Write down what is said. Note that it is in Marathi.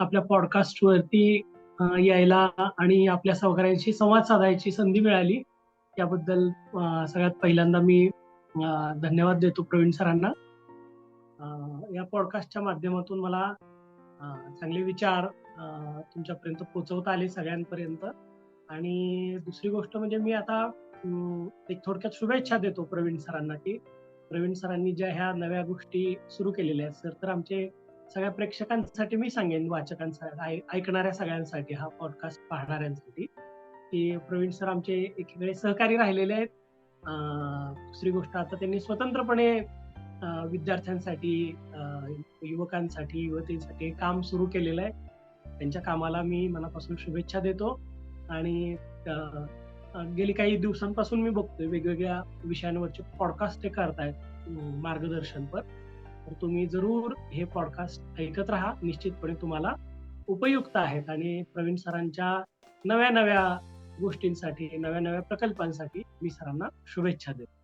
आपल्या पॉडकास्ट वरती यायला आणि आपल्या सहकाऱ्यांशी संवाद साधायची संधी मिळाली. त्याबद्दल सगळ्यात पहिल्यांदा मी धन्यवाद देतो प्रवीण सरांना. या पॉडकास्टच्या माध्यमातून मला चांगले विचार तुमच्यापर्यंत पोहोचवता आले सगळ्यांपर्यंत. आणि दुसरी गोष्ट म्हणजे मी आता एक थोडक्यात शुभेच्छा देतो प्रवीण सरांना की प्रवीण सरांनी ज्या ह्या नव्या गोष्टी सुरू केलेल्या आहेत सर तर आमचे सगळ्या प्रेक्षकांसाठी मी सांगेन वाचकांसाठी ऐकणाऱ्या सगळ्यांसाठी हा पॉडकास्ट पाहणाऱ्यांसाठी. की प्रवीण सर आमचे एकीकडे सहकारी राहिलेले आहेत. दुसरी गोष्ट आता त्यांनी स्वतंत्रपणे विद्यार्थ्यांसाठी युवकांसाठी युवतींसाठी काम सुरू केलेलं आहे. त्यांच्या कामाला मी मनापासून शुभेच्छा देतो. आणि गेली काही दिवसांपासून मी बघतोय वेगवेगळ्या विषयांवरचे पॉडकास्ट ते करतायत मार्गदर्शनपर तर तुम्ही जरूर हे पॉडकास्ट ऐकत राहा. निश्चितपणे तुम्हाला उपयुक्त आहेत. आणि प्रवीण सरांच्या नव्या नव्या गोष्टींसाठी नव्या नव्या प्रकल्पांसाठी मी सरांना शुभेच्छा देतो.